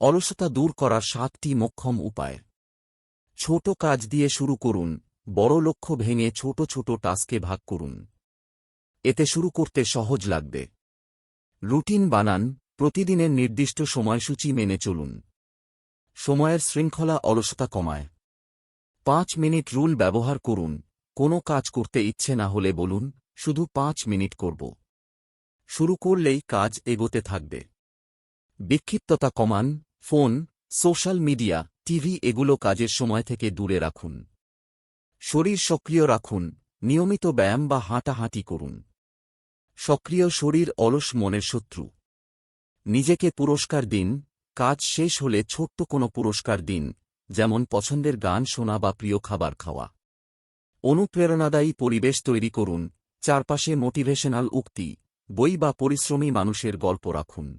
অলসতা দূর করার সাতটি মোক্ষম উপায়। ছোট কাজ দিয়ে শুরু করুন, বড় লক্ষ্য ভেঙে ছোট ছোট টাস্কে ভাগ করুন। এতে শুরু করতে সহজ লাগবে। রুটিন বানান, প্রতিদিনের নির্দিষ্ট সময়সূচি মেনে চলুন। সময়ের শৃঙ্খলা অলসতা কমায়। পাঁচ মিনিট রুল ব্যবহার করুন, কোনো কাজ করতে ইচ্ছে না হলে বলুন, শুধু পাঁচ মিনিট করব। শুরু করলেই কাজ এগোতে থাকবে। বিক্ষিপ্ততা কমান ফোন, সোশ্যাল মিডিয়া, টিভি এগুলো কাজের সময় থেকে দূরে রাখুন। শরীর সক্রিয় রাখুন, নিয়মিত ব্যায়াম বা হাঁটাহাঁটি করুন। সক্রিয় শরীর অলস মনের শত্রু। নিজেকে পুরস্কার দিন, কাজ শেষ হলে ছোট্ট কোনো পুরস্কার দিন, যেমন পছন্দের গান শোনা বা প্রিয় খাবার খাওয়া। অনুপ্রেরণাদায়ী পরিবেশ তৈরি করুন, চারপাশে মোটিভেশনাল উক্তি, বই বা পরিশ্রমী মানুষের গল্প রাখুন।